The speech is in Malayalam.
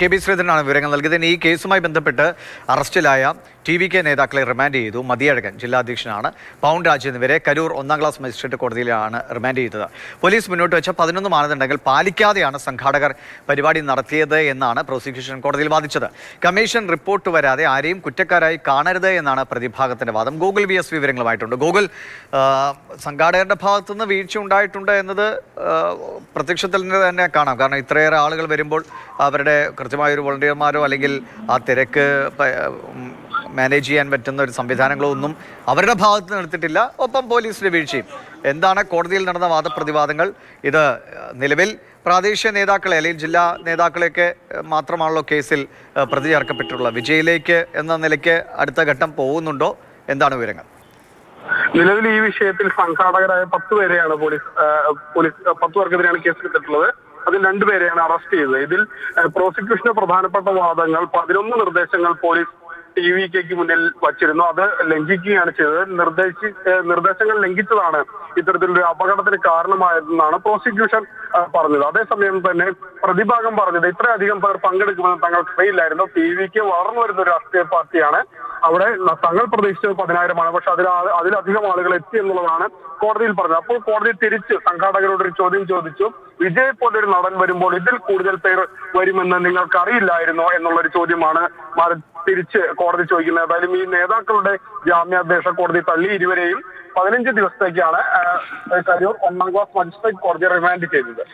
കെ ബി ശ്രീധരനാണ് വിവരങ്ങൾ നൽകിയത്. ഈ കേസുമായി ബന്ധപ്പെട്ട് അറസ്റ്റിലായ ടി വി കെ നേതാക്കളെ റിമാൻഡ് ചെയ്തു. മതിയഴകൻ ജില്ലാധ്യക്ഷനാണ്. പൗൺ രാജ് എന്നിവരെ കരൂർ ഒന്നാം ക്ലാസ് മജിസ്ട്രേറ്റ് കോടതിയിലാണ് റിമാൻഡ് ചെയ്തത്. പോലീസ് മുന്നോട്ട് വെച്ച പതിനൊന്ന് മാനദണ്ഡങ്ങൾ പാലിക്കാതെയാണ് സംഘാടകർ പരിപാടി നടത്തിയത് എന്നാണ് പ്രോസിക്യൂഷൻ കോടതിയിൽ വാദിച്ചത്. കമ്മീഷൻ റിപ്പോർട്ട് വരാതെ ആരെയും കുറ്റക്കാരായി കാണരുത് എന്നാണ് പ്രതിഭാഗത്തിന്റെ വാദം. ഗൂഗിൾ വി എസ് വിവരങ്ങളുമായിട്ടുണ്ട്. ഗൂഗിൾ സംഘാടകരുടെ ഭാഗത്തുനിന്ന് വീഴ്ച ഉണ്ടായിട്ടുണ്ട് എന്നത് പ്രത്യക്ഷത്തിൽ തന്നെ കാണാം. കാരണം ഇത്രയേറെ ആളുകൾ വരുമ്പോൾ അവരുടെ കൃത്യമായ ഒരു വോളണ്ടിയർമാരോ അല്ലെങ്കിൽ ആ തിരക്ക് മാനേജ് ചെയ്യാൻ പറ്റുന്ന ഒരു സംവിധാനങ്ങളോ ഒന്നും അവരുടെ ഭാഗത്ത് നിന്ന് എടുത്തിട്ടില്ല ഒപ്പം പോലീസിന്റെ വീഴ്ചയും. എന്താണ് കോടതിയിൽ നടന്ന വാദപ്രതിവാദങ്ങൾ? ഇത് നിലവിൽ പ്രാദേശിക നേതാക്കളെ അല്ലെങ്കിൽ ജില്ലാ നേതാക്കളെയൊക്കെ മാത്രമാണല്ലോ കേസിൽ പ്രതി ചേർക്കപ്പെട്ടിട്ടുള്ളത് വിജയിലേക്ക് എന്ന നിലയ്ക്ക് അടുത്ത ഘട്ടം പോകുന്നുണ്ടോ? എന്താണ് വിവരങ്ങൾ? നിലവിൽ ഈ വിഷയത്തിൽ സംഘാടകരായ പത്ത് പേരെയാണ് പോലീസ് പോലീസ് പത്ത് പേർക്കെതിരെയാണ് കേസെടുത്തിട്ടുള്ളത് അതിൽ രണ്ടുപേരെയാണ് അറസ്റ്റ് ചെയ്തത്. ഇതിൽ പ്രോസിക്യൂഷന് പ്രധാനപ്പെട്ട വാദങ്ങൾ പതിനൊന്ന് നിർദ്ദേശങ്ങൾ പോലീസ് ടി വി കെക്ക് മുന്നിൽ വച്ചിരുന്നു. അത് ലംഘിക്കുകയാണ് ചെയ്തത്. നിർദ്ദേശി നിർദ്ദേശങ്ങൾ ലംഘിച്ചതാണ് ഇത്തരത്തിലൊരു അപകടത്തിന് കാരണമായതെന്നാണ് പ്രോസിക്യൂഷൻ പറഞ്ഞത്. അതേസമയം തന്നെ പ്രതിഭാഗം പറഞ്ഞത് ഇത്രയധികം പേർ പങ്കെടുക്കുമെന്ന് തങ്ങൾക്ക് അറിയില്ലായിരുന്നു. ടി വിക്ക് വളർന്നു വരുന്ന ഒരു രാഷ്ട്രീയ പാർട്ടിയാണ് അവിടെ തങ്ങൾ പ്രതീക്ഷിച്ചത് പതിനായിരമാണ്. പക്ഷെ അതിൽ അതിലധികം ആളുകൾ എത്തി എന്നുള്ളതാണ് കോടതിയിൽ പറഞ്ഞത്. അപ്പോൾ കോടതി തിരിച്ച് സംഘാടകരോട് ഒരു ചോദ്യം ചോദിച്ചു. വിജയ് പോലൊരു നടൻ വരുമ്പോൾ ഇതിൽ കൂടുതൽ പേർ വരുമെന്ന് നിങ്ങൾക്ക് അറിയില്ലായിരുന്നോ എന്നുള്ളൊരു ചോദ്യമാണ് തിരിച്ച് കോടതി ചോദിക്കുന്നത്. ഏതായാലും ഈ നേതാക്കളുടെ ജാമ്യാപേക്ഷ കോടതി തള്ളി ഇരുവരെയും പതിനഞ്ച് ദിവസത്തേക്കാണ് കരൂർ ഒന്നാം ക്ലാസ് മജിസ്ട്രേറ്റ് കോടതി റിമാൻഡ് ചെയ്തത്.